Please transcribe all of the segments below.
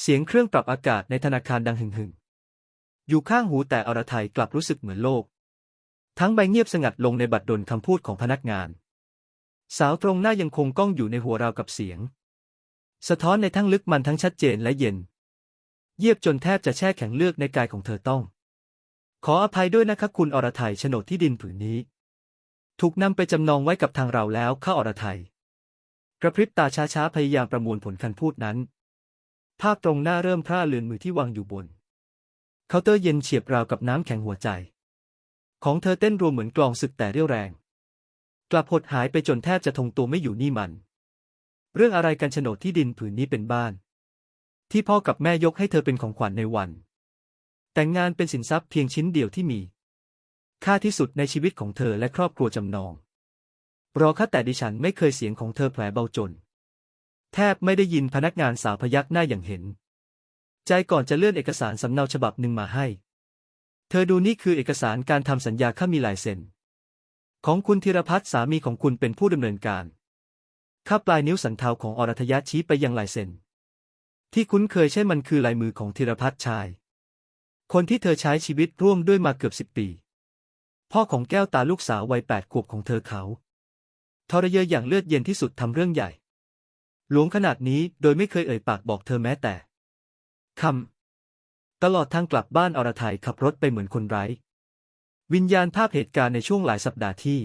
เสียงเครื่องปรับอากาศในธนาคารดังหึ่งหึ่งๆอยู่ข้างหูแต่อรไทยกลับรู้สึกเหมือนโลก ทั้งใบเงียบสงัดลงในบัดดลคำพูดของพนักงาน สาวตรงหน้ายังคงก้องอยู่ในหัวเรากับเสียง สะท้อนในทั้งลึกมันทั้งชัดเจนและเย็น เยียบจนแทบจะแช่แข็งเลือกในกายของเธอต้อง ขออภัยด้วยนะคะคุณอรไทยโฉนดที่ดินผืนนี้ ถูกนำไปจำนองไว้กับทางเราแล้วข้าอรไทยกระพริบตาช้าๆพยายามประมวลผลคันพูดนั้น ภาพตรงหน้าเริ่มพร่าเลือนมือที่วางอยู่บน เคาน์เตอร์เย็นเฉียบราวกับน้ำแข็งหัวใจ ของเธอเต้นรัวเหมือนกลองศึกแต่เรี่ยวแรง กลับหดหายไปจนแทบจะทงตัวไม่อยู่นี่มัน เรื่องอะไรกันโฉนดที่ดินผืนนี้เป็นบ้าน ที่พ่อกับแม่ยกให้เธอเป็นของขวัญในวัน แต่งงานเป็นสินทรัพย์เพียงชิ้นเดียวที่มี ค่าที่สุดในชีวิตของเธอและครอบครัวจำนอง รอค่แต่ดิฉันไม่เคยเสียงของเธอแผลเบาจน แทบไม่ได้ยินพนักงานสาวพยักหน้าอย่างเห็น ใจก่อนจะเลื่อนเอกสารสำเนาฉบับหนึ่งมาให้ เธอดูนี่คือเอกสารการทำสัญญาข้ามีลายเซ็น ของคุณธีรพัฒน์สามีของคุณเป็นผู้ดำเนินการข้าปลายนิ้วสันเทาของอรทยะชี้ไปยังลายเซ็น ที่คุ้นเคยใช่มันคือลายมือของธีรพัฒน์ชาย คนที่เธอใช้ชีวิตร่วมด้วยมาเกือบสิบปี พ่อของแก้วตาลูกสาววัยแปดขวบของเธอเขาทรเยออย่างเลือดเย็นที่สุดทำเรื่องใหญ่ หลวงขนาดนี้โดยไม่เคยเอ่ยปากบอกเธอแม้แต่คำตลอดทางกลับบ้านอรไทยขับรถไปเหมือนคนไร้ วิญญาณภาพเหตุการณ์ในช่วงหลายสัปดาห์ที่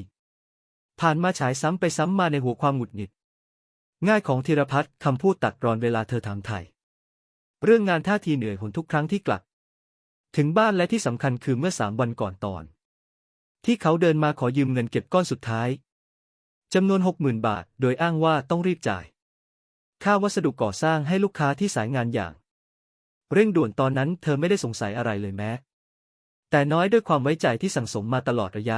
ผ่านมาฉายซ้ำไปซ้ำมาในหัวความหงุดหงิด ง่ายของธีรพัฒน์คำพูดตัดรอนเวลาเธอถามไทย เรื่องงานท่าทีเหนื่อยหนทุกครั้งที่กลับ ถึงบ้านและที่สำคัญคือเมื่อสามวันก่อนตอน ที่เขาเดินมาขอยืมเงินเก็บก้อนสุดท้ายจำนวนหกหมื่นบาท โดยอ้างว่าต้องรีบจ่าย ค่าวัสดุก่อสร้างให้ลูกค้าที่สายงานอย่าง เร่งด่วนตอนนั้นเธอไม่ได้สงสัยอะไรเลยแม้ แต่น้อยด้วยความไว้ใจที่สั่งสมมาตลอดระยะ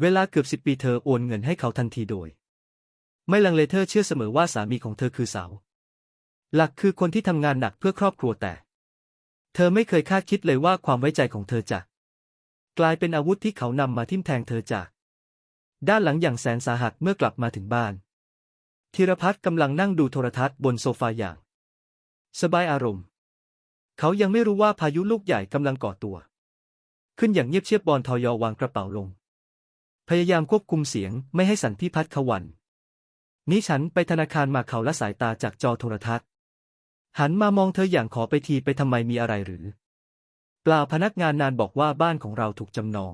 เวลาเกือบสิบปีเธอโอนเงินให้เขาทันทีโดย ไม่ลังเลเธอเชื่อเสมอว่าสามีของเธอคือเสาหลักคือคนที่ทำงานหนักเพื่อครอบครัวแต่ เธอไม่เคยคาดคิดเลยว่าความไว้ใจของเธอจะ กลายเป็นอาวุธที่เขานำมาทิ่มแทงเธอจาก ด้านหลังอย่างแสนสาหัสเมื่อกลับมาถึงบ้าน ธีรพัฒน์กำลังนั่งดูโทรทัศน์บนโซฟาอย่าง สบายอารมณ์ เขายังไม่รู้ว่าพายุลูกใหญ่กำลังก่อตัว ขึ้นอย่างเงียบเชียบบอลทอยอวางกระเป๋าลง พยายามควบคุมเสียงไม่ให้สันพิพัฒน์ขวันนี้ฉันไปธนาคารมาเขาละสายตาจากจอโทรทัศน์ หันมามองเธออย่างขอไปทีไปทำไมมีอะไรหรือ เปล่าพนักงานนานบอกว่าบ้านของเราถูกจำนอง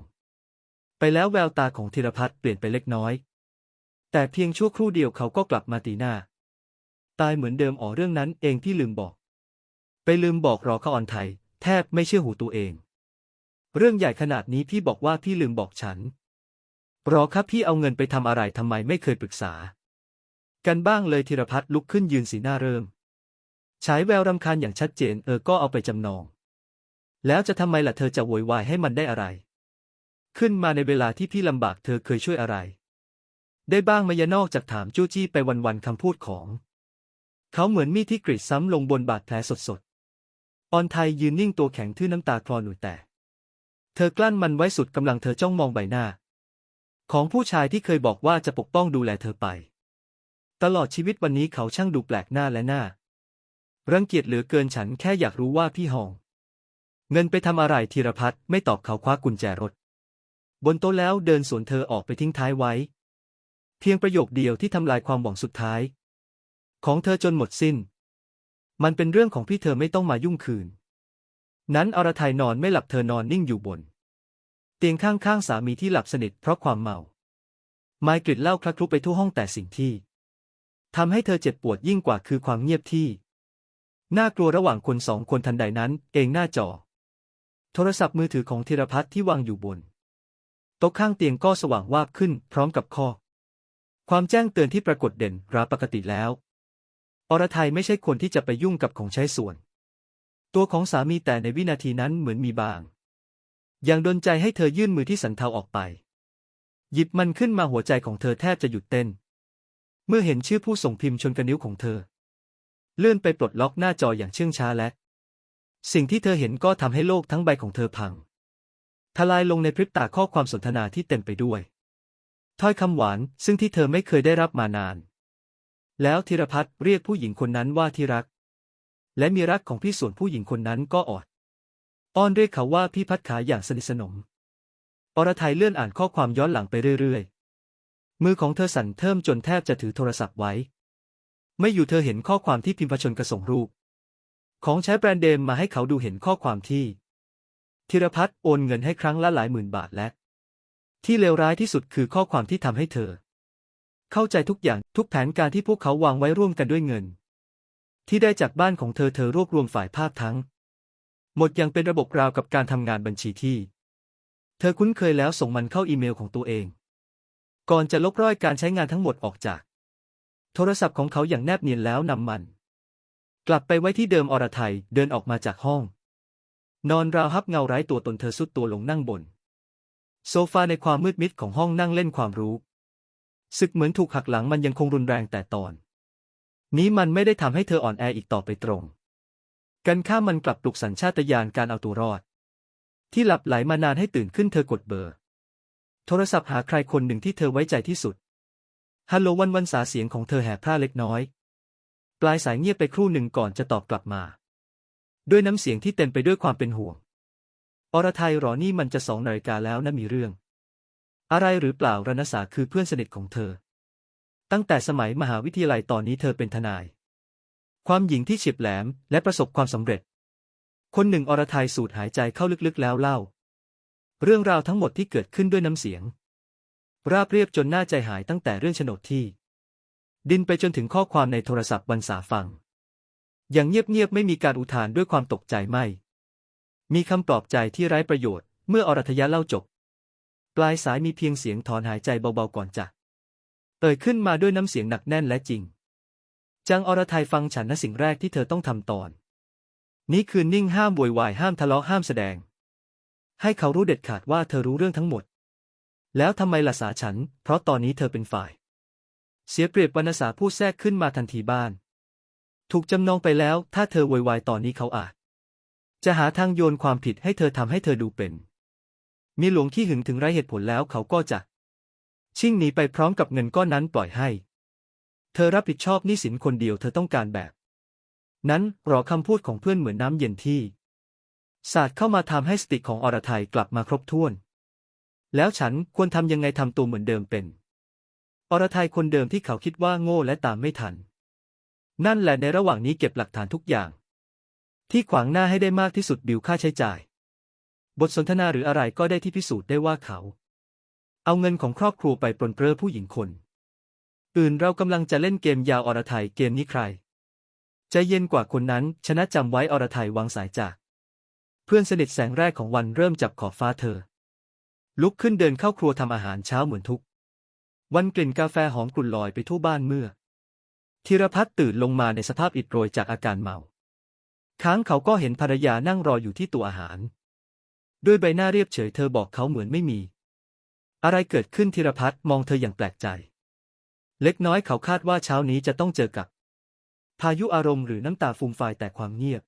ไปแล้วแววตาของธีรพัฒน์เปลี่ยนไปเล็กน้อย แต่เพียงชั่วครู่เดียวเขาก็กลับมาตีหน้า ตายเหมือนเดิมอ๋อเรื่องนั้นเองที่ลืมบอก ไปลืมบอกรอเขาออนไทย แทบไม่เชื่อหูตัวเอง เรื่องใหญ่ขนาดนี้พี่บอกว่าพี่ลืมบอกฉัน รอครับพี่เอาเงินไปทำอะไรทำไมไม่เคยปรึกษา กันบ้างเลยธีรพัฒน์ลุกขึ้นยืนสีหน้าเริ่มฉายแววรำคาญอย่างชัดเจนเออก็เอาไปจำนอง แล้วจะทำไมล่ะเธอจะโวยวายให้มันได้อะไร ขึ้นมาในเวลาที่พี่ลำบากเธอเคยช่วยอะไร ได้บ้างไหมยนอกจากถามจู้จี้ไปวันๆคำพูดของ เขาเหมือนมีดที่กรีดซ้ำลงบนบาดแผลสดๆ ออนไทยยืนนิ่งตัวแข็งทื่อน้ำตาคลอหนุยแต่ เธอกลั้นมันไว้สุดกำลังเธอจ้องมองใบหน้า ของผู้ชายที่เคยบอกว่าจะปกป้องดูแลเธอไป ตลอดชีวิตวันนี้เขาช่างดูแปลกหน้าและหน้า รังเกียจเหลือเกินฉันแค่อยากรู้ว่าพี่หองเงินไปทำอะไรธีรพัฒน์ไม่ตอบเขาคว้ากุญแจรถ บนโต๊ะแล้วเดินสวนเธอออกไปทิ้งท้ายไว้ เพียงประโยคเดียวที่ทำลายความหวังสุดท้าย ของเธอจนหมดสิ้น มันเป็นเรื่องของพี่เธอไม่ต้องมายุ่งคืน นั้นอรไทยนอนไม่หลับเธอนอนนิ่งอยู่บน เตียงข้างๆสามีที่หลับสนิทเพราะความเมา ไมกลิ่นเล้าคลักคลุกไปทั่วห้องแต่สิ่งที่ทำให้เธอเจ็บปวดยิ่งกว่าคือความเงียบที่น่ากลัวระหว่างคนสองคนทันใดนั้น เองหน้าจอ โทรศัพท์มือถือของธีรพัฒน์ที่วางอยู่บนโต๊ะข้างเตียงก็สว่างวาบขึ้นพร้อมกับข้อ ความแจ้งเตือนที่ปรากฏเด่นราปกติแล้ว อรไทยไม่ใช่คนที่จะไปยุ่งกับของใช้ส่วน ตัวของสามีแต่ในวินาทีนั้นเหมือนมีบาง อย่างดนใจให้เธอยื่นมือที่สันเทาออกไป หยิบมันขึ้นมาหัวใจของเธอแทบจะหยุดเต้น เมื่อเห็นชื่อผู้ส่งพิมพ์ชนกระนิ้วของเธอ เลื่อนไปปลดล็อกหน้าจออย่างเชื่องช้าและ สิ่งที่เธอเห็นก็ทำให้โลกทั้งใบของเธอพังทลายลงในพริบตาข้อความสนทนาที่เต็มไปด้วย ถ้อยคำหวานซึ่งที่เธอไม่เคยได้รับมานาน แล้วธีรพัฒน์เรียกผู้หญิงคนนั้นว่าที่รัก และมีรักของพี่ส่วนผู้หญิงคนนั้นก็อด อ้อนเรียกเขาว่าพี่พัดขาอย่างสนิทสนม อรไทยเลื่อนอ่านข้อความย้อนหลังไปเรื่อยๆ มือของเธอสั่นเทิมจนแทบจะถือโทรศัพท์ไว้ ไม่อยู่เธอเห็นข้อความที่พิมพ์ชนกระส่งรูป ของใช้แบรนด์เดมมาให้เขาดูเห็นข้อความที่ธีรพัฒน์โอนเงินให้ครั้งละหลายหมื่นบาทและ ที่เลวร้ายที่สุดคือข้อความที่ทำให้เธอ เข้าใจทุกอย่างทุกแผนการที่พวกเขาวางไว้ร่วมกันด้วยเงิน ที่ได้จากบ้านของเธอเธอรวบรวมฝ่ายภาพทั้ง หมดยังเป็นระบบราวกับการทำงานบัญชีที่ เธอคุ้นเคยแล้วส่งมันเข้าอีเมลของตัวเอง ก่อนจะลบร้อยการใช้งานทั้งหมดออกจาก โทรศัพท์ของเขาอย่างแนบเนียนแล้วนำมัน กลับไปไว้ที่เดิมอรไทยเดินออกมาจากห้อง นอนราวฮับเงาไร้ตัวตนเธอสุดตัวลงนั่งบน โซฟาในความมืดมิดของห้องนั่งเล่นความรู้ศึกเหมือนถูกหักหลังมันยังคงรุนแรงแต่ตอน นี้มันไม่ได้ทำให้เธออ่อนแออีกต่อไปตรง กันข้ามมันกลับปลุกสัญชาตญาณการเอาตัวรอด ที่หลับไหลมานานให้ตื่นขึ้นเธอกดเบอร์ โทรศัพท์หาใครคนหนึ่งที่เธอไว้ใจที่สุดฮัลโหลวันวันสาเสียงของเธอแหบพร่าเล็กน้อย ปลายสายเงียบไปครู่หนึ่งก่อนจะตอบกลับมา ด้วยน้ำเสียงที่เต็มไปด้วยความเป็นห่วง อรไทยหรอนี่มันจะสองนาฬิกาแล้วนะมีเรื่อง อะไรหรือเปล่ารณสาคือเพื่อนสนิทของเธอ ตั้งแต่สมัยมหาวิทยาลัยตอนนี้เธอเป็นทนาย ความหญิงที่เฉียบแหลมและประสบความสำเร็จ คนหนึ่งอรไทยสูดหายใจเข้าลึกๆแล้วเล่า เรื่องราวทั้งหมดที่เกิดขึ้นด้วยน้ำเสียง ราบเรียบจนหน้าใจหายตั้งแต่เรื่องโฉนดที่ ดินไปจนถึงข้อความในโทรศัพท์บรรษาฟัง อย่างเงียบๆไม่มีการอุทานด้วยความตกใจไม่ มีคำปลอบใจที่ไร้ประโยชน์ เมื่ออรัทยะเล่าจบ ปลายสายมีเพียงเสียงถอนหายใจเบาๆก่อนจะเอ่ยขึ้นมาด้วยน้ำเสียงหนักแน่นและจริง จังอรไทยฟังฉันนะสิ่งแรกที่เธอต้องทำตอน นี้คือนิ่งห้ามบวยวายห้ามทะเลาะห้ามแสดง ให้เขารู้เด็ดขาดว่าเธอรู้เรื่องทั้งหมด แล้วทำไมล่ะสาฉัน เพราะตอนนี้เธอเป็นฝ่าย เสียเปรียบวรรณสาพูดแทรกขึ้นมาทันทีบ้าน ถูกจำนองไปแล้ว ถ้าเธอโวยวายตอนนี้เขาอาจ จะหาทางโยนความผิดให้เธอทำให้เธอดูเป็น มีหลวงขี้หึงถึงไรเหตุผลแล้วเขาก็จะชิ่งหนีไปพร้อมกับเงินก้อนนั้นปล่อยให้ เธอรับผิดชอบหนี้สินคนเดียวเธอต้องการแบบ นั้นรอคำพูดของเพื่อนเหมือนน้ำเย็นที่ สาดเข้ามาทำให้สติของอรไทยกลับมาครบถ้วน แล้วฉันควรทำยังไงทำตัวเหมือนเดิมเป็น อรไทยคนเดิมที่เขาคิดว่าโง่และตามไม่ทัน นั่นแหละในระหว่างนี้เก็บหลักฐานทุกอย่าง ที่ขวางหน้าให้ได้มากที่สุดบิวค่าใช้จ่าย บทสนทนาหรืออะไรก็ได้ที่พิสูจน์ได้ว่าเขา เอาเงินของครอบครัวไปปลนเปลือผู้หญิงคน อื่นเรากำลังจะเล่นเกมยาวอรไทยเกมนี้ใครใจเย็นกว่าคนนั้น ชนะจำไว้อรไทยวางสายจาก เพื่อนสนิทแสงแรกของวันเริ่มจับขอบฟ้าเธอ ลุกขึ้นเดินเข้าครัวทำอาหารเช้าเหมือนทุก วันกลิ่นกาแฟหอมกลุ่นลอยไปทั่วบ้านเมื่อธีรพัฒน์ตื่นลงมาในสภาพอิดโรยจากอาการเมา ค้างเขาก็เห็นภรรยานั่งรออยู่ที่ตัวอาหาร ด้วยใบหน้าเรียบเฉยเธอบอกเขาเหมือนไม่มี อะไรเกิดขึ้นธีรพัฒน์มองเธออย่างแปลกใจ เล็กน้อยเขาคาดว่าเช้านี้จะต้องเจอกับ พายุอารมณ์หรือน้ำตาฟูมฟายแต่ความเงียบ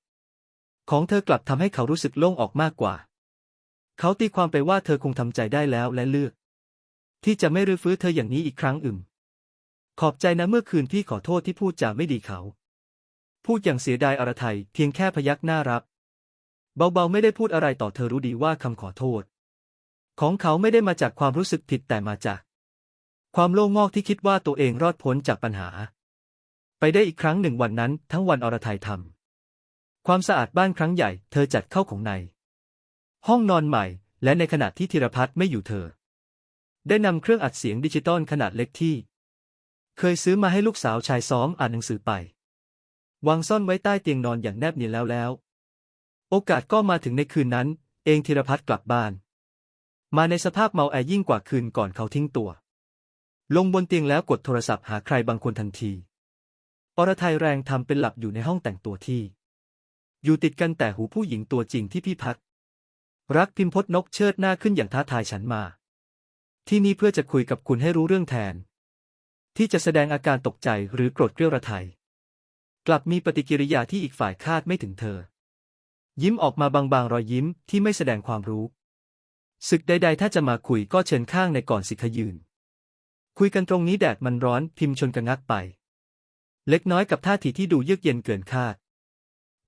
ของเธอกลับทำให้เขารู้สึกโล่งออกมากกว่า เขาตีความไปว่าเธอคงทำใจได้แล้วและเลือก ที่จะไม่รื้อฟื้นเธออย่างนี้อีกครั้งอึมขอบใจนะเมื่อคืนพี่ขอโทษที่พูดจาไม่ดีเขา พูดอย่างเสียดายอรไทยเพียงแค่พยักหน้ารับ เบาๆไม่ได้พูดอะไรต่อเธอรู้ดีว่าคำขอโทษ ของเขาไม่ได้มาจากความรู้สึกผิดแต่มาจาก ความโล่งงอกที่คิดว่าตัวเองรอดพ้นจากปัญหา ไปได้อีกครั้งหนึ่งวันนั้น ทั้งวันอรไทยทำความสะอาดบ้านครั้งใหญ่ เธอจัดเข้าของใน ห้องนอนใหม่ และในขณะที่ธีรพัฒน์ไม่อยู่เธอ ได้นำเครื่องอัดเสียงดิจิตอลขนาดเล็กที่ เคยซื้อมาให้ลูกสาวชายซ้อมอ่านหนังสือไป วางซ่อนไว้ใต้เตียงนอนอย่างแนบเนียนแล้วแล้ว โอกาสก็มาถึงในคืนนั้น เองธีรพัฒน์กลับบ้าน มาในสภาพเมาแอยิ่งกว่าคืนก่อนเขาทิ้งตัว ลงบนเตียงแล้วกดโทรศัพท์หาใครบางคนทันที อรไทยแรงทำเป็นหลับอยู่ในห้องแต่งตัวที่ อยู่ติดกันแต่หูผู้หญิงตัวจริงที่พี่พัก รักพิมพศนกเชิดหน้าขึ้นอย่างท้าทายฉันมา ที่นี่เพื่อจะคุยกับคุณให้รู้เรื่องแทน ที่จะแสดงอาการตกใจหรือโกรธเกรี้ยวระไทย กลับมีปฏิกิริยาที่อีกฝ่ายคาดไม่ถึงเธอ ยิ้มออกมาบางๆ รอยยิ้มที่ไม่แสดงความรู้ ศึกใดๆ ถ้าจะมาคุยก็เชิญข้างในก่อนสิขยืน คุยกันตรงนี้แดดมันร้อนพิมพ์ชนกระงักไป เล็กน้อยกับท่าทีที่ดูเยือกเย็นเกินคาด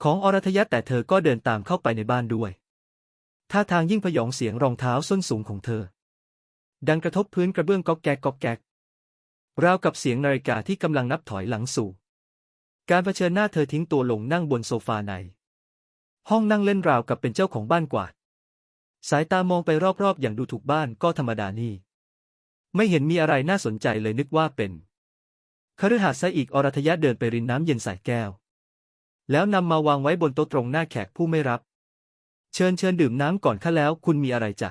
ของอรทยะแต่เธอก็เดินตามเข้าไปในบ้านด้วยท่าทางยิ่งพยองเสียงรองเท้าส้นสูงของเธอ ดังกระทบพื้นกระเบื้องก๊อกแก๊กก๊อกแก๊กราวกับเสียงนาฬิกาที่กำลังนับถอยหลังสู่ การเผชิญหน้าเธอทิ้งตัวลงนั่งบนโซฟาใน ห้องนั่งเล่นราวกับเป็นเจ้าของบ้านกวาด สายตามองไปรอบๆ อย่างดูถูกบ้านก็ธรรมดานี่ ไม่เห็นมีอะไรน่าสนใจเลยนึกว่าเป็นคฤหาสน์ซะอีกอรัทยะเดินไปรินน้ำเย็นใส่แก้ว แล้วนำมาวางไว้บนโต๊ะตรงหน้าแขกผู้ไม่รับ เชิญเชิญดื่มน้ำก่อนข้าแล้วคุณมีอะไรจ้ะ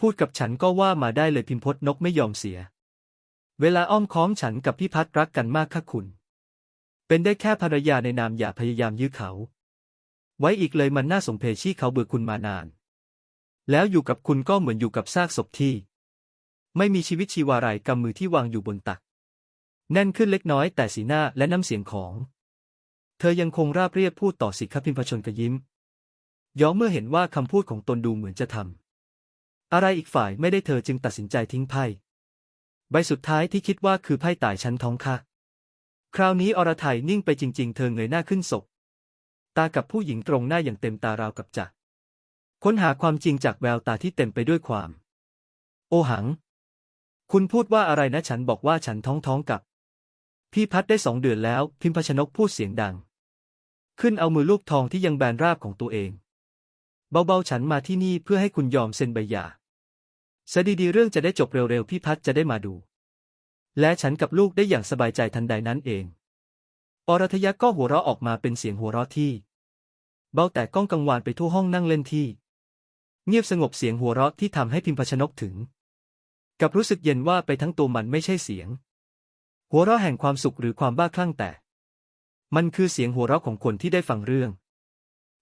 พูดกับฉันก็ว่ามาได้เลยพิมพศนกไม่ยอมเสีย เวลาอ้อมค้อมฉันกับพี่พัดรักกันมากค่ะคุณ เป็นได้แค่ภรรยาในนามอย่าพยายามยื้อเขา ไว้อีกเลยมันน่าสมเพชี่เขาเบื่อคุณมานาน แล้วอยู่กับคุณก็เหมือนอยู่กับซากศพที่ ไม่มีชีวิตชีวาไรกำมือที่วางอยู่บนตัก แน่นขึ้นเล็กน้อยแต่สีหน้าและน้ำเสียงของ เธอยังคงราบเรียบพูดต่อสิครับพิมพชนกระยิ้ม ย้อมเมื่อเห็นว่าคำพูดของตนดูเหมือนจะทำอะไรอีกฝ่ายไม่ได้เธอจึงตัดสินใจทิ้งไพ่ใบสุดท้ายที่คิดว่าคือไพ่ตายชั้นท้องค่ะ คราวนี้อรไทยนิ่งไปจริง ๆ เธอเงยหน้าขึ้นศพ ตากับผู้หญิงตรงหน้าอย่างเต็มตาราวกับจะค้นหาความจริงจากแววตาที่เต็มไปด้วยความ โอหัง คุณพูดว่าอะไรนะฉันบอกว่าฉันท้องท้องกับ พี่พัดได้สองเดือนแล้ว พิมพชนกพูดเสียงดัง ขึ้นเอามือลูกทองที่ยังแบนราบของตัวเอง เบาๆฉันมาที่นี่เพื่อให้คุณยอมเซ็นใบหย่าสดีๆเรื่องจะได้จบเร็วๆพี่พัดจะได้มาดู และฉันกับลูกได้อย่างสบายใจทันใดนั้นเองอรทยะก็หัวเราะออกมาเป็นเสียงหัวเราะที่ เบาแต่ก้องกังวานไปทั่วห้องนั่งเล่นที่ เงียบสงบเสียงหัวเราะที่ทำให้พิมพ์ชนกถึง กับรู้สึกเย็นว่าไปทั้งตัวมันไม่ใช่เสียง หัวเราะแห่งความสุขหรือความบ้าคลั่งแต่ มันคือเสียงหัวเราะของคนที่ได้ฟังเรื่อง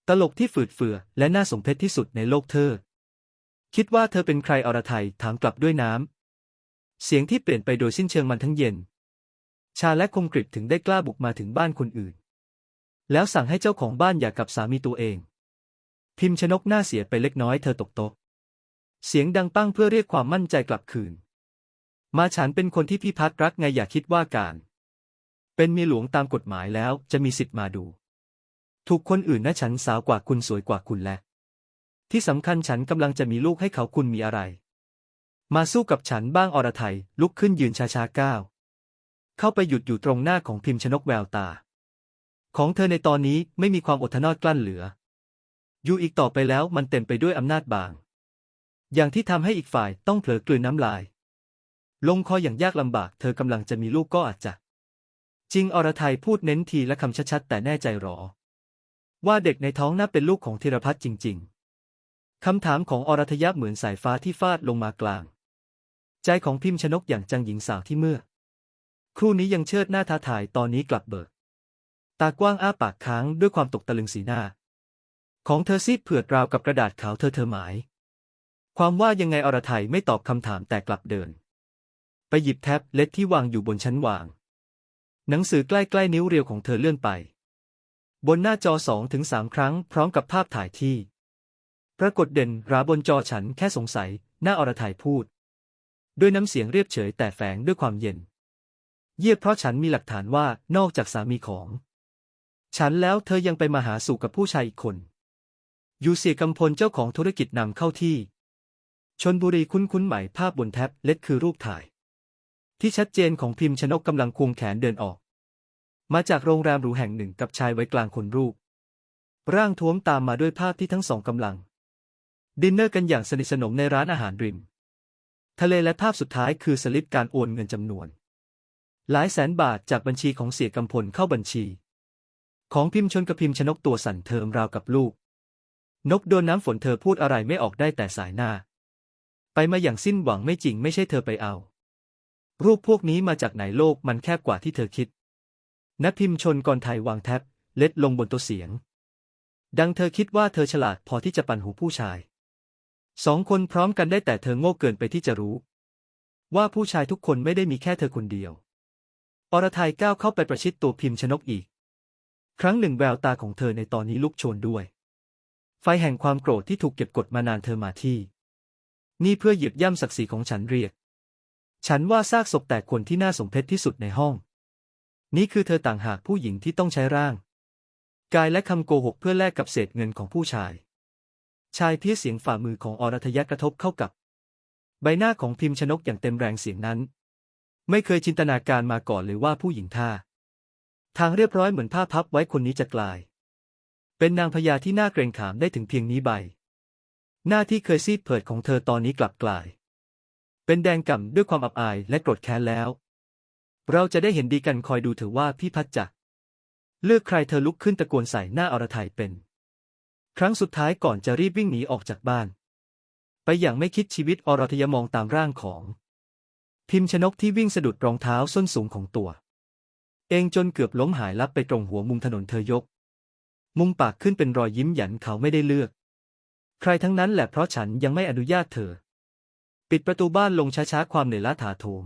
ตลกที่ฝืดเฟือและน่าสมเพชที่สุดในโลกเธอ คิดว่าเธอเป็นใครอรไทยถามกลับด้วยน้ำ เสียงที่เปลี่ยนไปโดยสิ้นเชิงมันทั้งเย็น ชาและคมกริบถึงได้กล้าบุกมาถึงบ้านคนอื่น แล้วสั่งให้เจ้าของบ้านอย่ากับสามีตัวเอง พิมพ์ชนกหน้าเสียไปเล็กน้อยเธอตกโต๊ะเสียงดังปั้งเพื่อเรียกความมั่นใจกลับคืน มาฉันเป็นคนที่พี่พัดรักไงอย่าคิดว่าการ เป็นเมียหลวงตามกฎหมายแล้วจะมีสิทธิ์มาดู ถูกคนอื่นนะฉันสาวกว่าคุณสวยกว่าคุณและ ที่สำคัญฉันกำลังจะมีลูกให้เขาคุณมีอะไร มาสู้กับฉันบ้างอรไทยลุกขึ้นยืนช้าๆก้าว เข้าไปหยุดอยู่ตรงหน้าของพิมพ์ชนกแววตา ของเธอในตอนนี้ไม่มีความอดทนอดกลั้นเหลือ อยู่อีกต่อไปแล้วมันเต็มไปด้วยอำนาจบาง อย่างที่ทำให้อีกฝ่ายต้องเผลอกลืนน้ำลาย ลงคออย่างยากลำบาก เธอกำลังจะมีลูกก็อาจจะ จริงอรไทยพูดเน้นทีและคำชัดๆแต่แน่ใจหรอ ว่าเด็กในท้องน่าเป็นลูกของธีรพัฒน์จริง ๆคำถามของอรทยะเหมือนสายฟ้าที่ฟาดลงมากลาง ใจของพิมพ์ชนกอย่างจังหญิงสาวที่เมื่อ ครู่นี้ยังเชิดหน้าท้าทายตอนนี้กลับเบิก ตากว้างอ้าปากค้างด้วยความตกตะลึงสีหน้า ของเธอซีดเผือดราวกับกระดาษขาวเธอเธอหมาย ความว่ายังไงอรไทยไม่ตอบคำถามแต่กลับเดิน ไปหยิบแท็บเล็ตที่วางอยู่บนชั้นวาง หนังสือใกล้ๆนิ้วเรียวของเธอเลื่อนไป บนหน้าจอสองถึงสามครั้งพร้อมกับภาพถ่ายที่ ปรากฏเด่นราบนจอฉันแค่สงสัย หน้าอรไทยพูด ด้วยน้ำเสียงเรียบเฉยแต่แฝงด้วยความเย็น เยียบเพราะฉันมีหลักฐานว่านอกจากสามีของ ฉันแล้วเธอยังไปมาหาสู่กับผู้ชายอีกคนยูเสียกำพลเจ้าของธุรกิจนำเข้าที่ ชนบุรีคุ้นคุ้นใหม่ภาพบนแท็บเล็ตคือรูปถ่าย ที่ชัดเจนของพิมพ์ชนกกำลังควงแขนเดินออก มาจากโรงแรมหรูแห่งหนึ่งกับชายไว้กลางคนรูป ร่างท้วมตามมาด้วยภาพที่ทั้งสองกำลัง ดินเนอร์กันอย่างสนิทสนมในร้านอาหารริม ทะเลและภาพสุดท้ายคือสลิปการโอนเงินจำนวน หลายแสนบาทจากบัญชีของเสียกำพลเข้าบัญชี ของพิมพ์ชนกับพิมพ์ชนกตัวสั่นเทิมราวกับลูก นกโดนน้ำฝนเธอพูดอะไรไม่ออกได้แต่สายหน้า ไปมาอย่างสิ้นหวังไม่จริงไม่ใช่เธอไปเอา รูปพวกนี้มาจากไหนโลกมันแคบกว่าที่เธอคิดนักพิมพ์ชนกรไทยวางแท็บเล็ดลงบนตัวเสียง ดังเธอคิดว่าเธอฉลาดพอที่จะปั่นหูผู้ชาย สองคนพร้อมกันได้แต่เธอโง่เกินไปที่จะรู้ ว่าผู้ชายทุกคนไม่ได้มีแค่เธอคนเดียวอรไทยก้าวเข้าไปประชิดตัวพิมพ์ชนกอีก ครั้งหนึ่งแววตาของเธอในตอนนี้ลุกโชนด้วย ไฟแห่งความโกรธที่ถูกเก็บกดมานานเธอมาที่ นี่เพื่อหยียบย่ำศักดิ์ศรีของฉันเรียก ฉันว่าซากศพแต่คนที่น่าสมเพชที่สุดในห้อง นี่คือเธอต่างหากผู้หญิงที่ต้องใช้ร่าง กายและคำโกหกเพื่อแลกกับเศษเงินของผู้ชาย ชายเพี้ยเสียงฝ่ามือของอรทยะกระทบเข้ากับ ใบหน้าของพิมพ์ชนกอย่างเต็มแรงเสียงนั้น ไม่เคยจินตนาการมาก่อนเลยว่าผู้หญิงท่า ทางเรียบร้อยเหมือนผ้าพับไว้คนนี้จะกลาย เป็นนางพญาที่น่าเกรงขามได้ถึงเพียงนี้ใบ หน้าที่เคยซีดเผิดของเธอตอนนี้กลับกลาย เป็นแดงก่ำด้วยความอับอายและโกรธแค้นแล้ว เราจะได้เห็นดีกันคอยดูเถอะว่าพี่พัดจะเลือกใครเธอลุกขึ้นตะโกนใส่หน้าอรไทยเป็น ครั้งสุดท้ายก่อนจะรีบวิ่งหนีออกจากบ้าน ไปอย่างไม่คิดชีวิตอรทยมองตามร่างของ พิมพ์ชนกที่วิ่งสะดุดรองเท้าส้นสูงของตัว เองจนเกือบล้มหายลับไปตรงหัวมุมถนนเธอยก มุมปากขึ้นเป็นรอยยิ้มหยันเขาไม่ได้เลือก ใครทั้งนั้นแหละเพราะฉันยังไม่อนุญาตเธอ ปิดประตูบ้านลงช้าๆความเหนื่อยล้าถาโถม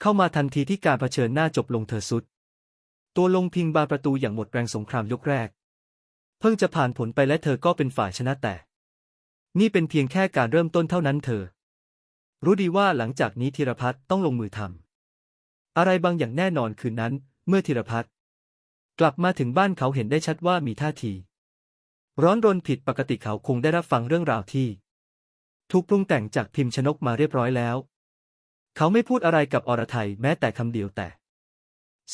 เข้ามาทันทีที่การเผชิญหน้าจบลงเธอสุด ตัวลงพิงบานประตูอย่างหมดแรงสงครามยกแรก เพิ่งจะผ่านผลไปและเธอก็เป็นฝ่ายชนะแต่ นี่เป็นเพียงแค่การเริ่มต้นเท่านั้นเธอ รู้ดีว่าหลังจากนี้ธีรพัฒน์ต้องลงมือทำอะไรบางอย่างแน่นอนคืนนั้น เมื่อธีรพัฒน์กลับมาถึงบ้านเขาเห็นได้ชัดว่ามีท่าที ร้อนรนผิดปกติเขาคงได้รับฟังเรื่องราวที่ ถูกปรุงแต่งจากพิมพ์ชนกมาเรียบร้อยแล้ว เขาไม่พูดอะไรกับอรไทยแม้แต่คำเดียวแต่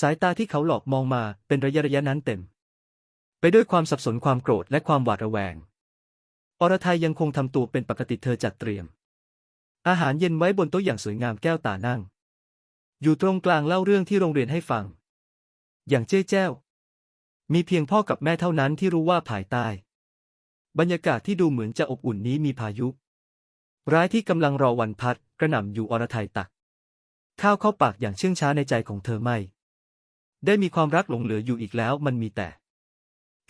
สายตาที่เขาหลอกมองมาเป็นระยะระยะนั้นเต็ม ไปด้วยความสับสนความโกรธและความหวาดระแวง อรไทยยังคงทำตัวเป็นปกติเธอจัดเตรียม อาหารเย็นไว้บนโต๊ะอย่างสวยงามแก้วตานั่ง อยู่ตรงกลางเล่าเรื่องที่โรงเรียนให้ฟัง อย่างเจ้แจ้ว มีเพียงพ่อกับแม่เท่านั้นที่รู้ว่าภายใต้ บรรยากาศที่ดูเหมือนจะอบอุ่นนี้มีพายุ ร้ายที่กำลังรอวันพัดกระหน่ำอยู่อรไทยตัก ข้าวเข้าปากอย่างเชื่องช้าในใจของเธอไม่ ได้มีความรักหลงเหลืออยู่อีกแล้วมันมีแต่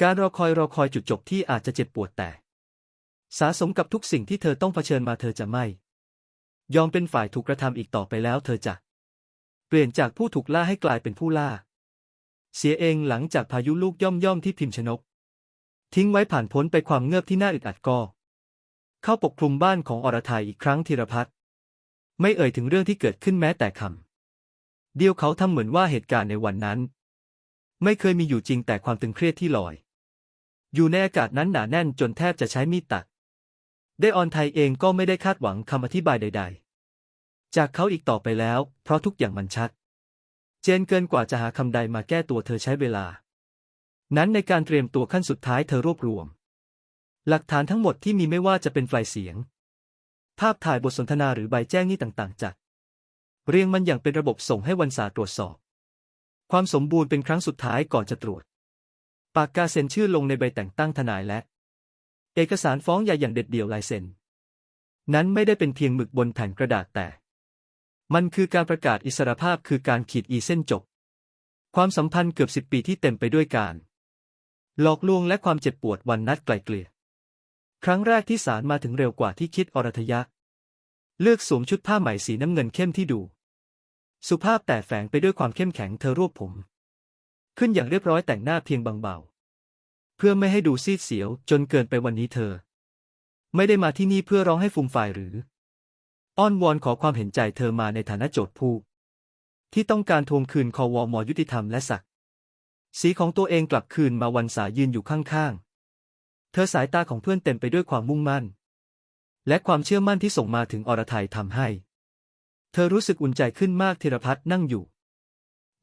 การรอคอยรอคอยจุดจบที่อาจจะเจ็บปวดแต่ สาสมกับทุกสิ่งที่เธอต้องเผชิญมาเธอจะไม่ ยอมเป็นฝ่ายถูกกระทำอีกต่อไปแล้วเธอจะ เปลี่ยนจากผู้ถูกล่าให้กลายเป็นผู้ล่า เสียเองหลังจากพายุลูกย่อมย่อมที่พิมพ์ชนก ทิ้งไว้ผ่านพ้นไปความเงือบที่น่าอึดอัดก็ เข้าปกคลุมบ้านของอรไทยอีกครั้งธีรพัฒน์ไม่เอ่ยถึงเรื่องที่เกิดขึ้นแม้แต่คำเดียวเขาทำเหมือนว่าเหตุการณ์ในวันนั้น ไม่เคยมีอยู่จริงแต่ความตึงเครียดที่ลอย อยู่ในอากาศนั้นหนาแน่นจนแทบจะใช้มีดตัด ได้ออนไทยเองก็ไม่ได้คาดหวังคำอธิบายใด ๆ จากเขาอีกต่อไปแล้ว เพราะทุกอย่างมันชัด เจนเกินกว่าจะหาคำใดมาแก้ตัวเธอใช้เวลา นั้นในการเตรียมตัวขั้นสุดท้ายเธอรวบรวม หลักฐานทั้งหมดที่มีไม่ว่าจะเป็นไฟล์เสียง ภาพถ่ายบทสนทนาหรือใบแจ้งนี้ต่างๆจัดเรียงมันอย่างเป็นระบบส่งให้วันศาตรวจสอบ ความสมบูรณ์เป็นครั้งสุดท้ายก่อนจะตรวจ ปากกาเซ็นชื่อลงในใบแต่งตั้งทนายและ เอกสารฟ้องหย่าอย่างเด็ดเดี่ยวลายเซ็น นั้นไม่ได้เป็นเพียงหมึกบนแผ่นกระดาษแต่ มันคือการประกาศอิสรภาพคือการขีดอีเส้นจบ ความสัมพันธ์เกือบสิบปีที่เต็มไปด้วยการ หลอกลวงและความเจ็บปวดวันนัดไกลเกลี่ยครั้งแรกที่ศาลมาถึงเร็วกว่าที่คิดอรทยะ เลือกสวมชุดผ้าไหมสีน้ำเงินเข้มที่ดู สุภาพแต่แฝงไปด้วยความเข้มแข็งเธอรวบผม ขึ้นอย่างเรียบร้อยแต่งหน้าเพียงบางเบา เพื่อไม่ให้ดูซีดเสียวจนเกินไปวันนี้เธอ ไม่ได้มาที่นี่เพื่อร้องให้ฟูมฝ่ายหรือ อ้อนวอนขอความเห็นใจเธอมาในฐานะโจทย์ผู้ ที่ต้องการทวงคืนคอวอมอยุติธรรมและศักดิ์สีของตัวเองกลับคืนมาวันสายืนอยู่ข้างๆ เธอสายตาของเพื่อนเต็มไปด้วยความมุ่งมั่น และความเชื่อมั่นที่ส่งมาถึงอรไทยทำให้ เธอรู้สึกอุ่นใจขึ้นมากธีรพัฒน์นั่งอยู่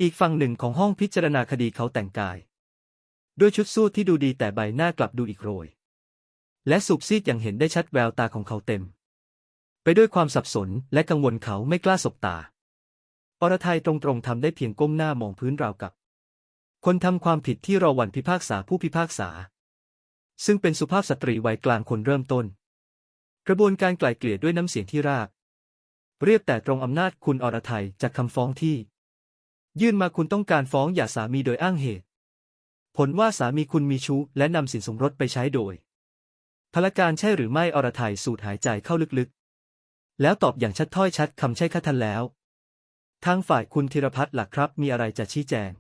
อีกฝั่งหนึ่งของห้องพิจารณาคดีเขาแต่งกาย ด้วยชุดสู้ที่ดูดีแต่ใบหน้ากลับดูอีกโรย และสุบซีดอย่างเห็นได้ชัดแววตาของเขาเต็ม ไปด้วยความสับสนและกังวลเขาไม่กล้าสบตาอรไทยตรงๆทำได้เพียงก้มหน้ามองพื้นราวกับ คนทำความผิดที่รอวันพิพากษาผู้พิพากษา ซึ่งเป็นสุภาพสตรีวัยกลางคนเริ่มต้น กระบวนการไกล่เกลี่ยด้วยน้ำเสียงที่ราบเรียบแต่ตรงอำนาจคุณอรไทยจากคำฟ้องที่ ยื่นมาคุณต้องการฟ้องหย่าสามีโดยอ้างเหตุ ผลว่าสามีคุณมีชู้และนำสินสมรสไปใช้โดยพลการใช่หรือไม่อรไทยสูดหายใจเข้าลึกๆ แล้วตอบอย่างชัดถ้อยชัดคำใช่ค่ะท่านแล้ว ทางฝ่ายคุณธีรพัฒน์หลักครับ มีอะไรจะชี้แจง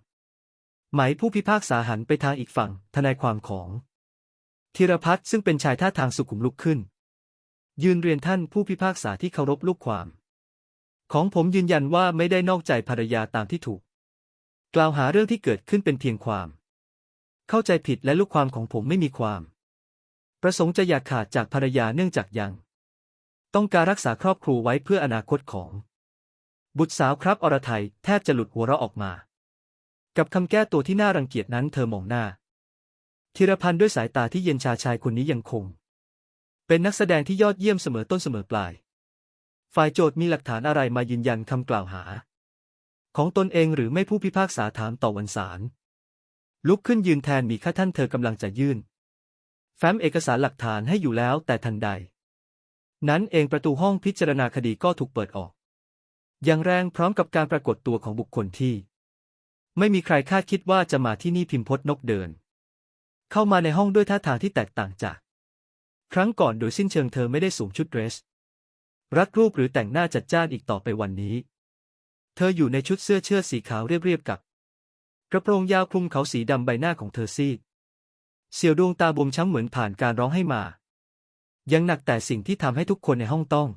หมายผู้พิพากษาหันไปทางอีกฝั่ง ทนายความของธีรพัฒน์ซึ่งเป็นชายท่าทางสุขุมลุกขึ้น ยืนเรียนท่านผู้พิพากษาที่เคารพลูกความ ของผมยืนยันว่าไม่ได้นอกใจภรรยาตามที่ถูก กล่าวหาเรื่องที่เกิดขึ้นเป็นเพียงความ เข้าใจผิดและลูกความของผมไม่มีความ ประสงค์จะอย่าขาดจากภรรยาเนื่องจากยัง ต้องการรักษาครอบครัวไว้เพื่ออนาคตของ บุตรสาวครับอรไทยแทบจะหลุดหัวเราะออกมา กับคำแก้ตัวที่น่ารังเกียจนั้นเธอมองหน้าธีรพันธ์ด้วยสายตาที่เย็นชาชายคนนี้ยังคง เป็นนักแสดงที่ยอดเยี่ยมเสมอต้นเสมอปลาย ฝ่ายโจทย์มีหลักฐานอะไรมายืนยันคำกล่าวหา ของตนเองหรือไม่ผู้พิพากษาถามต่อวันศาลลุกขึ้นยืนแทนมีค่าท่านเธอกำลังจะยื่น แฟ้มเอกสารหลักฐานให้อยู่แล้วแต่ทันใด นั้นเองประตูห้องพิจารณาคดีก็ถูกเปิดออก อย่างแรงพร้อมกับการปรากฏตัวของบุคคลที่ ไม่มีใครคาดคิดว่าจะมาที่นี่พิมพศนกเดิน เข้ามาในห้องด้วยท่าทางที่แตกต่างจาก ครั้งก่อนโดยสิ้นเชิงเธอไม่ได้สวมชุดเดรส รัดรูปหรือแต่งหน้าจัดจ้านอีกต่อไปวันนี้ เธออยู่ในชุดเสื้อเชิ้ตสีขาวเรียบๆกับ กระโปรงยาวคลุมเขาสีดำใบหน้าของเธอซีด เสียวดวงตาบวมช้ำเหมือนผ่านการร้องให้มา ยังหนักแต่สิ่งที่ทำให้ทุกคนในห้องต้อง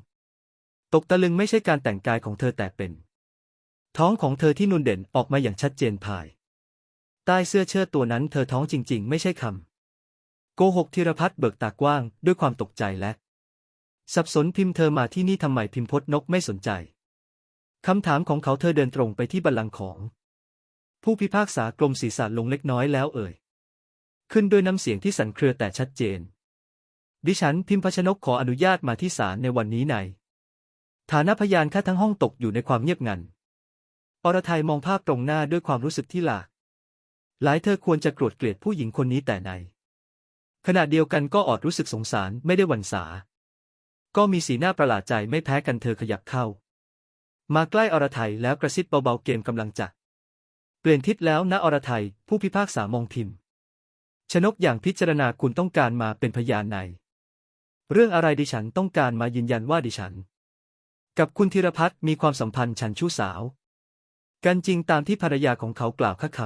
ตกตะลึงไม่ใช่การแต่งกายของเธอแต่เป็น ท้องของเธอที่นุนเด่นออกมาอย่างชัดเจนภาย ใต้เสื้อเชิ้ตตัวนั้นเธอท้องจริง ๆ ไม่ใช่คำโกหกธีรพัฒน์เบิกตากว้างด้วยความตกใจและ สับสนพิมพ์เธอมาที่นี่ทำไมพิมพ์พจนกไม่สนใจ คำถามของเขาเธอเดินตรงไปที่บัลลังก์ของ ผู้พิพากษากรมศีรษะลงเล็กน้อยแล้วเอ่ย ขึ้นด้วยน้ำเสียงที่สั่นเครือแต่ชัดเจน ดิฉันพิมพ์พชนกขออนุญาตมาที่ศาลในวันนี้ในฐานะพยานค่าทั้งห้องตกอยู่ในความเงียบงัน อรไทยมองภาพตรงหน้าด้วยความรู้สึกที่หลาก หลายเธอควรจะโกรธเกลียดผู้หญิงคนนี้แต่ใน ขณะเดียวกันก็อดรู้สึกสงสารไม่ได้หวันสา ก็มีสีหน้าประหลาดใจไม่แพ้กันเธอขยับเข้า มาใกล้อรไทยแล้วกระซิบเบาๆเกมกำลังจะ เปลี่ยนทิศแล้วนะอรไทยผู้พิพากษามองพิม ชนกอย่างพิจารณาคุณต้องการมาเป็นพยานใน เรื่องอะไรดิฉันต้องการมายืนยันว่าดิฉัน กับคุณธีรพัฒน์มีความสัมพันธ์ฉันชู้สาว กันจริงตามที่ภรรยาของเขากล่าวค่าค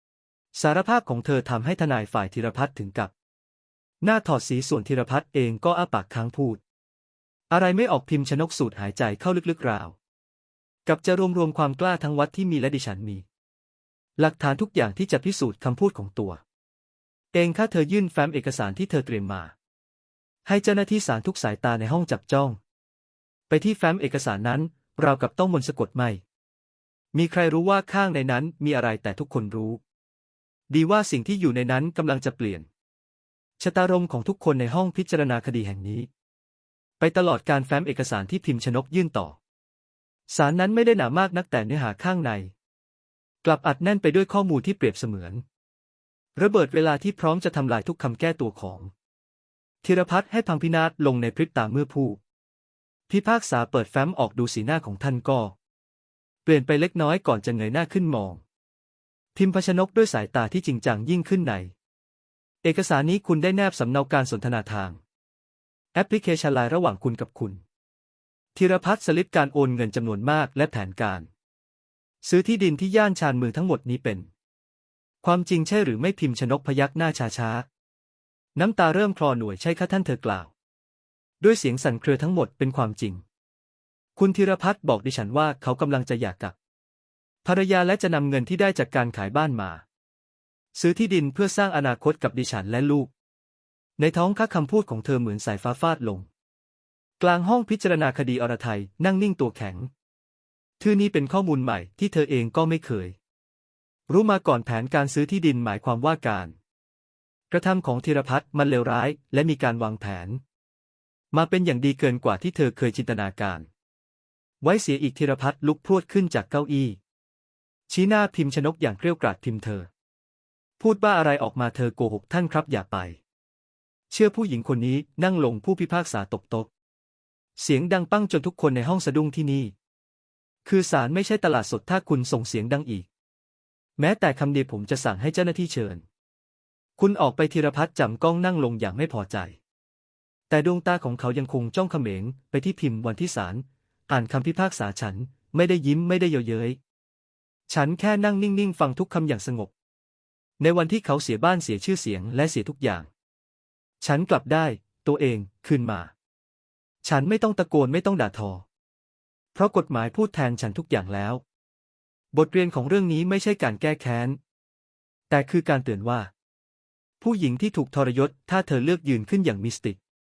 ำสารภาพของเธอทำให้ทนายฝ่ายธีรพัฒน์ถึงกับ หน้าถอดสีส่วนธีรพัฒน์เองก็อ้าปากค้างพูด อะไรไม่ออกพิมพ์ชนกสูดหายใจเข้าลึกๆราว กับจะรวมรวมความกล้าทั้งวัดที่มีและดิฉันมี หลักฐานทุกอย่างที่จะพิสูจน์คำพูดของตัว เองข้าเธอยื่นแฟ้มเอกสารที่เธอเตรียมมา ให้เจ้าหน้าที่ศาลทุกสายตาในห้องจับจ้อง ไปที่แฟ้มเอกสารนั้นราวกับต้องมนต์สะกดไม่ มีใครรู้ว่าข้างในนั้นมีอะไรแต่ทุกคนรู้ ดีว่าสิ่งที่อยู่ในนั้นกำลังจะเปลี่ยนชะตารมของทุกคนในห้องพิจารณาคดีแห่งนี้ ไปตลอดการแฟ้มเอกสารที่พิมพ์ชนกยื่นต่อ สารนั้นไม่ได้หนามากนักแต่เนื้อหาข้างใน กลับอัดแน่นไปด้วยข้อมูลที่เปรียบเสมือน ระเบิดเวลาที่พร้อมจะทำลายทุกคำแก้ตัวของธีรพัฒน์ให้พังพินาศลงในพริบตาเมื่อผู้ พิพากษาเปิดแฟ้มออกดูสีหน้าของท่านก็ เปลี่ยนไปเล็กน้อยก่อนจะเงยหน้าขึ้นมอง พิมพ์ชนกด้วยสายตาที่จริงจังยิ่งขึ้นใน เอกสารนี้คุณได้แนบสำเนาการสนทนาทาง แอปพลิเคชันไลน์ระหว่างคุณกับคุณ ธีรพัฒน์สลิปการโอนเงินจำนวนมากและแผนการ ซื้อที่ดินที่ย่านชานเมืองทั้งหมดนี้เป็น ความจริงใช่หรือไม่พิมพ์ชนกพยักหน้าช้าๆน้ำตาเริ่มคลอหน่วยใช่ค่ะท่านเธอกล่าว ด้วยเสียงสั่นเครือทั้งหมดเป็นความจริง คุณธีรพัฒน์บอกดิฉันว่าเขากำลังจะหย่ากกับ ภรรยาและจะนำเงินที่ได้จากการขายบ้านมา ซื้อที่ดินเพื่อสร้างอนาคตกับดิฉันและลูก ในท้องค่าคำพูดของเธอเหมือนสายฟ้าฟาดลง กลางห้องพิจารณาคดีอรไทยนั่งนิ่งตัวแข็งทื่อนี้เป็นข้อมูลใหม่ที่เธอเองก็ไม่เคย รู้มาก่อนแผนการซื้อที่ดินหมายความว่าการ กระทำของธีรพัฒน์มันเลวร้าย และมีการวางแผน มาเป็นอย่างดีเกินกว่าที่เธอเคยจินตนาการ ไว้เสียอีกธีรพัฒน์ลุกพรวดขึ้นจากเก้าอี้ ชี้หน้าพิมพ์ชนกอย่างเกรี้ยวกราดพิมพ์เธอ พูดบ้าอะไรออกมาเธอโกหกท่านครับอย่าไป เชื่อผู้หญิงคนนี้นั่งลงผู้พิพากษาตบโต๊ะ เสียงดังปั้งจนทุกคนในห้องสะดุ้งที่นี่ คือศาลไม่ใช่ตลาดสดถ้าคุณส่งเสียงดังอีก แม้แต่คำเดียวผมจะสั่งให้เจ้าหน้าที่เชิญ คุณออกไปธีรพัฒน์จำกล้องนั่งลงอย่างไม่พอใจ แต่ดวงตาของเขายังคงจ้องเขม็งไปที่พิมพ์วันที่ศาลอ่านคำพิพากษาฉันไม่ได้ยิ้มไม่ได้เยาะเย้ยฉันแค่นั่งนิ่งๆ ฟังทุกคำอย่างสงบ ในวันที่เขาเสียบ้านเสียชื่อเสียงและเสียทุกอย่าง ฉันกลับได้ ตัวเองคืนมา ฉันไม่ต้องตะโกนไม่ต้องด่าทอ เพราะกฎหมายพูดแทนฉันทุกอย่างแล้ว บทเรียนของเรื่องนี้ไม่ใช่การแก้แค้น แต่คือการเตือนว่า ผู้หญิงที่ถูกทรยศถ้าเธอเลือกยืนขึ้นอย่างมิสติก